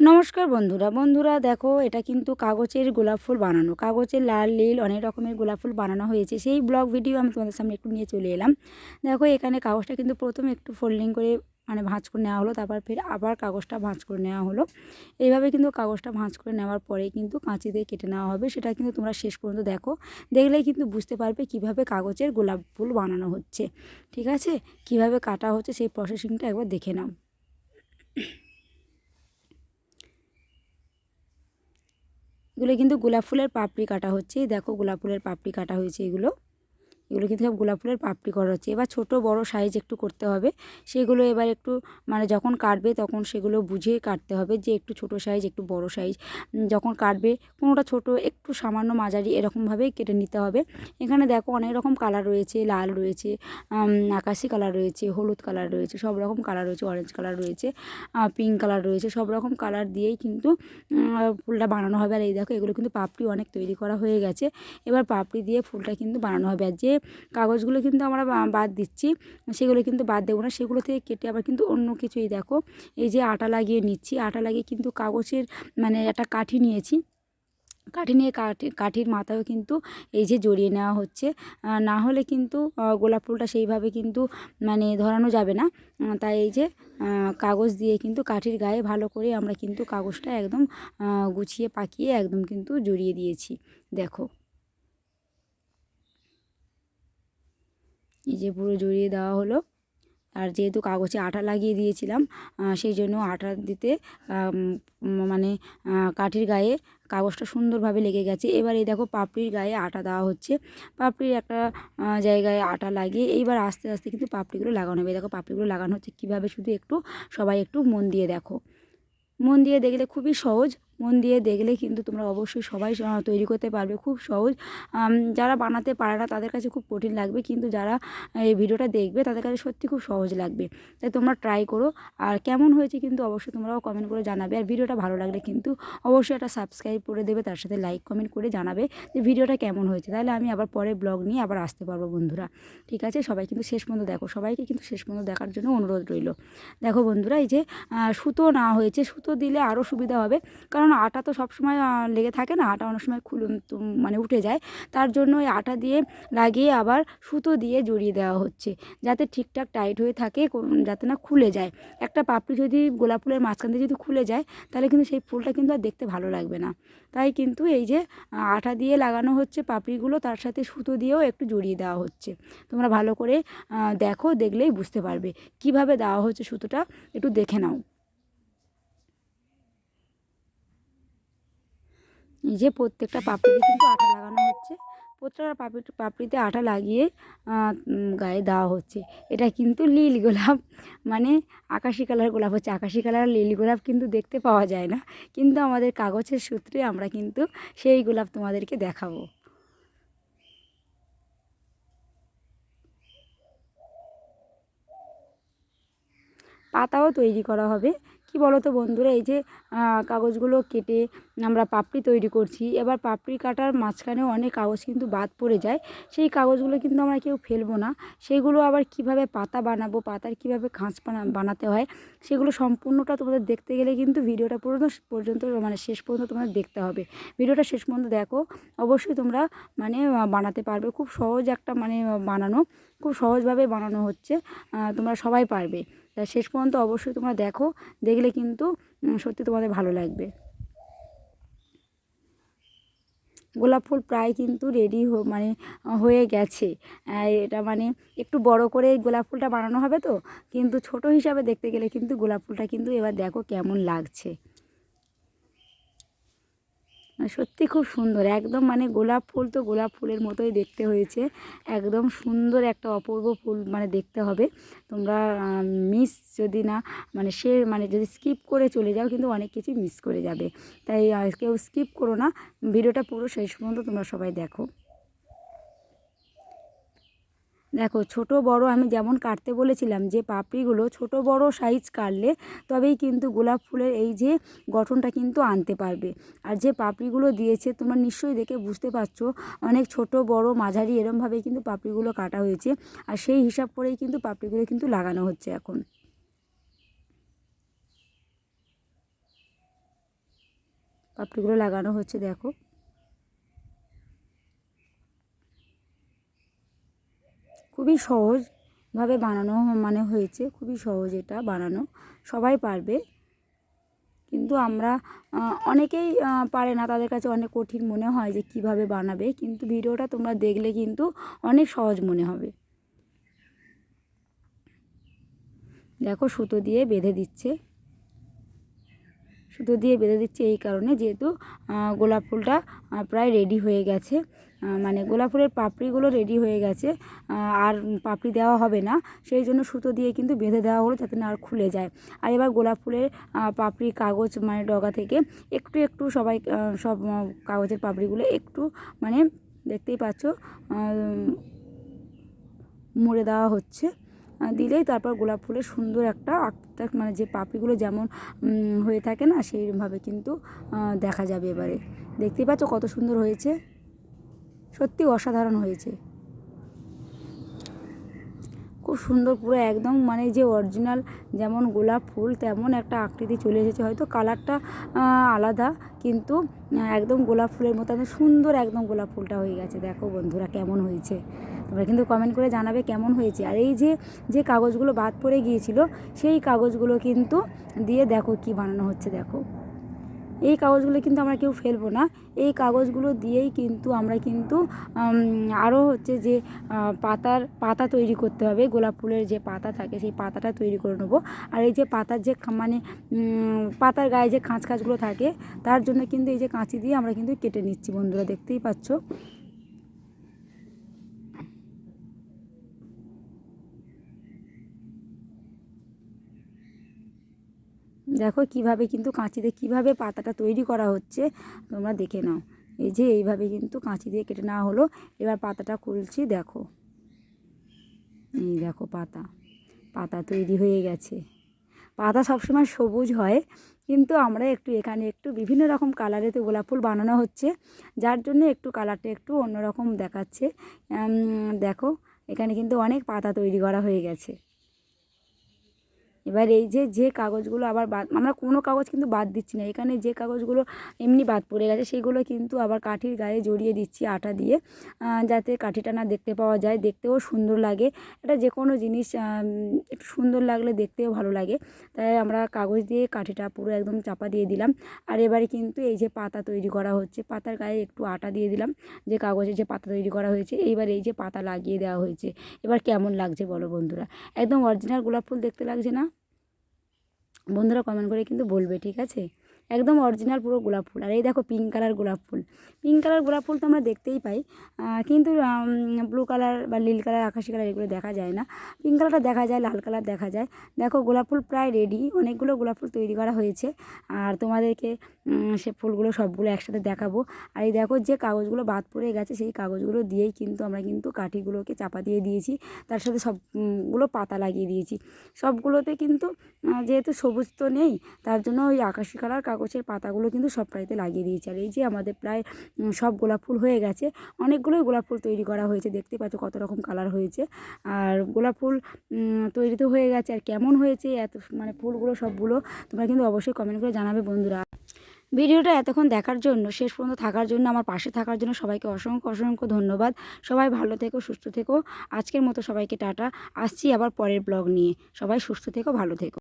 নমস্কার বন্ধুরা। বন্ধুরা দেখো, এটা কিন্তু কাগজের গোলাপ ফুল বানানো। কাগজের লাল, নীল, অনেক রকমের গোলাপ ফুল বানানো হয়েছে। সেই ব্লগ ভিডিও আমি তোমাদের সামনে একটু নিয়ে চলে এলাম। দেখো, এখানে কাগজটা কিন্তু প্রথমে একটু ফোল্ডিং করে মানে ভাঁজ করে নেওয়া হলো, তারপর ফের আবার কাগজটা ভাঁজ করে নেওয়া হলো। এইভাবে কিন্তু কাগজটা ভাঁজ করে নেওয়ার পরে কিন্তু কাঁচি দিয়ে কেটে নেওয়া হবে। সেটা কিন্তু তোমরা শেষ পর্যন্ত দেখো। দেখলেই কিন্তু বুঝতে পারবে কীভাবে কাগজের গোলাপ ফুল বানানো হচ্ছে। ঠিক আছে? কীভাবে কাটা হচ্ছে সেই প্রসেসিংটা একবার দেখে নাও। এগুলো কিন্তু গোলাপ ফুলের পাপড়ি কাটা হচ্ছে। দেখো গোলাপ ফুলের পাপড়ি কাটা হয়েছে এগুলো। এগুলো কিন্তু সব গোলাপ ফুলের পাপড়ি করা হচ্ছে। এবার ছোট, বড় সাইজ একটু করতে হবে। সেগুলো এবার একটু মানে যখন কাটবে তখন সেগুলো বুঝে কাটতে হবে যে একটু ছোট সাইজ একটু বড় সাইজ যখন কাটবে কোনোটা ছোট, একটু সামান্য মাঝারি এরকমভাবেই কেটে নিতে হবে। এখানে দেখো অনেক রকম কালার রয়েছে। লাল রয়েছে আকাশি কালার রয়েছে, হলুদ কালার রয়েছে, সব রকম কালার রয়েছে অরেঞ্জ কালার রয়েছে পিঙ্ক কালার রয়েছে, সব রকম কালার দিয়েই কিন্তু ফুলটা বানানো হবে। আর এই দেখো এগুলো কিন্তু পাপড়ি অনেক তৈরি করা হয়ে গেছে। এবার পাপড়ি দিয়ে ফুলটা কিন্তু বানানো হবে। আর যে কাগজগুলো কিন্তু আমরা বাদ দিচ্ছি, সেগুলো কিন্তু বাদ দেবো না, সেগুলো থেকে কেটে আবার কিন্তু অন্য কিছুই দেখো। এই যে আটা লাগিয়ে নিচ্ছি, আটা লাগিয়ে কিন্তু কাগজের মানে একটা কাঠি নিয়েছি। কাঠি নিয়ে কাঠি, কাঠির মাথাও কিন্তু এই যে জড়িয়ে নেওয়া হচ্ছে। না হলে কিন্তু গোলাপ ফুলটা সেইভাবে কিন্তু মানে ধরানো যাবে না। তাই এই যে কাগজ দিয়ে কিন্তু কাঠির গায়ে ভালো করে আমরা কিন্তু কাগজটা একদম গুছিয়ে পাকিয়ে একদম কিন্তু জড়িয়ে দিয়েছি। দেখো। এই যে পুরো জড়িয়ে দেওয়া হলো। আর যেহেতু কাগজে আটা লাগিয়ে দিয়েছিলাম সেই জন্য আটা দিতে মানে কাঠির গায়ে কাগজটা সুন্দরভাবে লেগে গেছে। এবার এই দেখো পাপড়ির গায়ে আটা দেওয়া হচ্ছে। পাপড়ির একটা জায়গায় আটা লাগিয়ে এইবার আস্তে আস্তে কিন্তু পাপড়িগুলো লাগানো হবে। দেখো পাপড়িগুলো লাগানো হচ্ছে। কীভাবে শুধু একটু, সবাই একটু মন দিয়ে দেখো। মন দিয়ে দেখলে খুবই সহজ। মন দিয়ে দেখলে কিন্তু তোমরা অবশ্যই সবাই তৈরি করতে পারবে। খুব সহজ। যারা বানাতে পারে না, তাদের কাছে খুব কঠিন লাগবে। কিন্তু যারা এই ভিডিওটা দেখবে, তাদের কাছে সত্যি খুব সহজ লাগবে। তাই তোমরা ট্রাই করো। আর কেমন হয়েছে কিন্তু অবশ্যই তোমরাও কমেন্ট করে জানাবে। আর ভিডিওটা ভালো লাগলে কিন্তু অবশ্যই একটা সাবস্ক্রাইব করে দেবে। তার সাথে লাইক কমেন্ট করে জানাবে যে ভিডিওটা কেমন হয়েছে। তাহলে আমি আবার পরে ব্লগ নিয়ে আবার আসতে পারব, বন্ধুরা। ঠিক আছে? সবাই কিন্তু শেষ পর্যন্ত দেখো। সবাইকে কিন্তু শেষ পর্যন্ত দেখার জন্য অনুরোধ রইল। দেখো, বন্ধুরা, এই যে সুতো না হয়েছে, সুতো দিলে আরও সুবিধা হবে। কারণ কারণ আটা তো সবসময় লেগে থাকে না, আটা অনেক সময় খুলে মানে উঠে যায়। তার জন্য ওই আটা দিয়ে লাগিয়ে আবার সুতো দিয়ে জড়িয়ে দেওয়া হচ্ছে, যাতে ঠিকঠাক টাইট হয়ে থাকে যাতে না খুলে যায়। একটা পাপড়ি যদি গোলাপ ফুলের মাঝখান দিয়ে যদি খুলে যায়, তাহলে কিন্তু সেই ফুলটা কিন্তু আর দেখতে ভালো লাগবে না। তাই কিন্তু এই যে আটা দিয়ে লাগানো হচ্ছে পাপড়িগুলো, তার সাথে সুতো দিয়েও একটু জড়িয়ে দেওয়া হচ্ছে। তোমরা ভালো করে দেখো, দেখলেই বুঝতে পারবে। কীভাবে দেওয়া হচ্ছে সুতোটা, একটু দেখে নাও। এই যে প্রত্যেকটা পাপড়িতে কিন্তু আটা লাগানো হচ্ছে। প্রত্যেকটা পাপড়ি পাপড়িতে আটা লাগিয়ে গায়ে দেওয়া হচ্ছে। এটা কিন্তু লীল গোলাপ মানে আকাশি কালার গোলাপ হচ্ছে। আকাশি কালার লিলি গোলাপ কিন্তু দেখতে পাওয়া যায় না। কিন্তু আমাদের কাগজের সূত্রে আমরা কিন্তু সেই গোলাপ তোমাদেরকে দেখাবো। পাতাও তৈরি করা হবে। কি বলো তো বন্ধুরা, এই যে কাগজগুলো কেটে আমরা পাপড়ি তৈরি করছি। এবার পাপড়ি কাটার মাঝখানেও অনেক কাগজ কিন্তু বাদ পড়ে যায়। সেই কাগজগুলো কিন্তু আমরা কেউ ফেলব না। সেগুলো আবার কীভাবে পাতা বানাবো, পাতার কীভাবে খাঁচ বানাতে হয়, সেগুলো সম্পূর্ণটা তোমাদের দেখতে গেলে কিন্তু ভিডিওটা পুরো পর্যন্ত মানে শেষ পর্যন্ত তোমাদের দেখতে হবে। ভিডিওটা শেষ পর্যন্ত দেখো। অবশ্যই তোমরা মানে বানাতে পারবে। খুব সহজ একটা মানে বানানো, খুব সহজভাবে বানানো হচ্ছে। তোমরা সবাই পারবে। তা শেষ পর্যন্ত অবশ্যই তোমরা দেখো দেখলে কিন্তু সত্যি তোমাদের ভালো লাগবে। গোলাপ ফুল প্রায় কিন্তু রেডি মানে হয়ে গেছে। এটা মানে একটু বড় করে গোলাপ ফুলটা বানানো হবে তো, কিন্তু ছোট হিসাবে দেখতে গেলে কিন্তু গোলাপ ফুলটা কিন্তু এবার দেখো কেমন লাগছে। সত্যি খুব সুন্দর। একদম মানে গোলাপ ফুল তো গোলাপ ফুলের মতোই দেখতে হয়েছে। একদম সুন্দর একটা অপূর্ব ফুল মানে দেখতে হবে। তোমরা মিস যদি না মানে সে মানে যদি স্কিপ করে চলে যাও কিন্তু অনেক কিছু মিস করে যাবে। তাই কেউ স্কিপ করো না। ভিডিওটা পুরো শেষ পর্যন্ত তোমরা সবাই দেখো। দেখো, ছোট বড় আমি যেমন কাটতে বলেছিলাম যে পাপড়িগুলো ছোট বড় সাইজ কাটলে তবেই কিন্তু গোলাপ ফুলের এই যে গঠনটা কিন্তু আনতে পারবে। আর যে পাপড়িগুলো দিয়েছে, তোমরা নিশ্চয়ই দেখে বুঝতে পারছ, অনেক ছোট, বড়, মাঝারি এরমভাবেই কিন্তু পাপড়িগুলো কাটা হয়েছে। আর সেই হিসাব করেই কিন্তু পাপড়িগুলো কিন্তু লাগানো হচ্ছে এখন। পাপড়িগুলো লাগানো হচ্ছে, দেখো। খুবই সহজভাবে বানানো মানে হয়েছে, খুবই সহজ এটা বানানো। সবাই পারবে। কিন্তু আমরা অনেকেই পারে না। তাদের কাছে অনেক কঠিন মনে হয় যে কীভাবে বানাবে। কিন্তু ভিডিওটা তোমরা দেখলে কিন্তু অনেক সহজ মনে হবে। দেখো, সুতো দিয়ে বেঁধে দিচ্ছে। সুতো দিয়ে বেঁধে দিচ্ছে এই কারণে। যেহেতু গোলাপ ফুলটা প্রায় রেডি হয়ে গেছে। মানে গোলাপ ফুলের পাপড়িগুলো রেডি হয়ে গেছে। আর পাপড়ি দেওয়া হবে না। সেই জন্য সুতো দিয়ে কিন্তু বেঁধে দেওয়া হলো যাতে না আর খুলে যায়। আর এবার গোলাপ ফুলের পাপড়ি কাগজ মানে ডগা থেকে একটু একটু সবাই সব কাগজের পাপড়িগুলো একটু মানে দেখতেই পাচ্ছ মুড়ে দেওয়া হচ্ছে। দিলেই তারপর গোলাপ ফুলের সুন্দর একটা একটা মানে যে পাপড়িগুলো যেমন হয়ে থাকে না, সেইভাবে কিন্তু দেখা যাবে এবারে। দেখতেই পাচ্ছ কত সুন্দর হয়েছে। সত্যি অসাধারণ হয়েছে। খুব সুন্দর পুরো একদম মানে যে অরিজিনাল যেমন গোলাপ ফুল তেমন একটা আকৃতি চলে এসেছে। হয়তো কালারটা আলাদা কিন্তু একদম গোলাপ ফুলের মতো সুন্দর একদম গোলাপ ফুলটা হয়ে গেছে। দেখো বন্ধুরা কেমন হয়েছে। তোমরা কিন্তু কমেন্ট করে জানাবে কেমন হয়েছে। আর এই যে যে কাগজগুলো বাদ পড়ে গিয়েছিল, সেই কাগজগুলো কিন্তু দিয়ে দেখো কি বানানো হচ্ছে, দেখো। এই কাগজগুলো কিন্তু আমরা কেউ ফেলব না। এই কাগজগুলো দিয়েই কিন্তু আমরা কিন্তু আরও হচ্ছে যে পাতার, পাতা তৈরি করতে হবে। গোলাপ ফুলের যে পাতা থাকে, সেই পাতাটা তৈরি করে নেব। আর এই যে পাতার যে মানে পাতার গায়ে যে খাঁচ খাঁচগুলো থাকে, তার জন্য কিন্তু এই যে কাঁচি দিয়ে আমরা কিন্তু কেটে নিচ্ছি, বন্ধুরা, দেখতেই পাচ্ছ? দেখো কীভাবে কিন্তু কাঁচি দিয়ে কীভাবে পাতাটা তৈরি করা হচ্ছে, তোমরা দেখে নাও। এই যে এইভাবে কিন্তু কাঁচি দিয়ে কেটে নেওয়া হলো, এবার পাতাটা খুলছি, দেখো। এই দেখো পাতা পাতা তৈরি হয়ে গেছে। পাতা সবসময় সবুজ হয়, কিন্তু আমরা একটু এখানে একটু বিভিন্ন রকম কালারে তো গোলাপ ফুল বানানো হচ্ছে, যার জন্য একটু কালারটা একটু অন্যরকম দেখাচ্ছে। দেখো, এখানে কিন্তু অনেক পাতা তৈরি করা হয়ে গেছে। এবার এই যে যে কাগজগুলো আবার বাদ, আমরা কোনো কাগজ কিন্তু বাদ দিচ্ছি না। এখানে যে কাগজগুলো এমনি বাদ পড়ে গেছে, সেগুলো কিন্তু আবার কাঠির গায়ে জড়িয়ে দিচ্ছি আটা দিয়ে যাতে কাঠিটা না দেখতে পাওয়া যায়। দেখতেও সুন্দর লাগে। এটা যে কোনো জিনিস একটু সুন্দর লাগলে দেখতেও ভালো লাগে। তাই আমরা কাগজ দিয়ে কাঠিটা পুরো একদম চাপা দিয়ে দিলাম। আর এবারে কিন্তু এই যে পাতা তৈরি করা হচ্ছে, পাতার গায়ে একটু আটা দিয়ে দিলাম, যে কাগজে যে পাতা তৈরি করা হয়েছে। এইবার এই যে পাতা লাগিয়ে দেওয়া হয়েছে। এবার কেমন লাগছে বলো বন্ধুরা? একদম অরিজিনাল গোলাপ ফুল দেখতে লাগছে না? বন্ধুরা কমেন্ট করে কিন্তু বলবে ঠিক আছে? একদম অরিজিনাল পুরো গোলাপ ফুল। আর এই দেখো পিঙ্ক কালার গোলাপ ফুল। পিঙ্ক কালার গোলাপ ফুল তো আমরা দেখতেই পাই। কিন্তু ব্লু কালার বা নীল কালার আকাশি কালার এগুলো দেখা যায় না। পিঙ্ক কালারটা দেখা যায়, লাল কালার দেখা যায়। দেখো গোলাপ ফুল প্রায় রেডি অনেকগুলো গোলাপ ফুল তৈরি করা হয়েছে। আর তোমাদেরকে সে ফুলগুলো সবগুলো একসাথে দেখাবো। আর এই দেখো যে কাগজগুলো বাদ পড়ে গেছে, সেই কাগজগুলো দিয়েই কিন্তু আমরা কিন্তু কাঠিগুলোকে চাপা দিয়ে দিয়েছি। তার সাথে সবগুলো পাতা লাগিয়ে দিয়েছি। সবগুলোতে কিন্তু যেহেতু সবুজ তো নেই, তার জন্য ওই আকাশি কালার কাগজের পাতাগুলো কিন্তু সব প্রায়তে লাগিয়ে দিয়েছি। আর এই যে আমাদের প্রায় সব গোলাপ ফুল হয়ে গেছে। অনেকগুলোই গোলাপ ফুল তৈরি করা হয়েছে। দেখতে পাচ্ছ কত রকম কালার হয়েছে। আর গোলাপ ফুল তৈরি তো হয়ে গেছে। আর কেমন হয়েছে, এত মানে ফুলগুলো সবগুলো তোমরা কিন্তু অবশ্যই কমেন্ট করে জানাবে বন্ধুরা। ভিডিওটা এতক্ষণ দেখার জন্য, শেষ পর্যন্ত থাকার জন্য, আমার পাশে থাকার জন্য সবাইকে অসংখ্য অসংখ্য ধন্যবাদ। সবাই ভালো থেকো, সুস্থ থেকো। আজকের মতো সবাইকে টাটা। আসছি আবার পরের ব্লগ নিয়ে। সবাই সুস্থ থেকো, ভালো থেকো।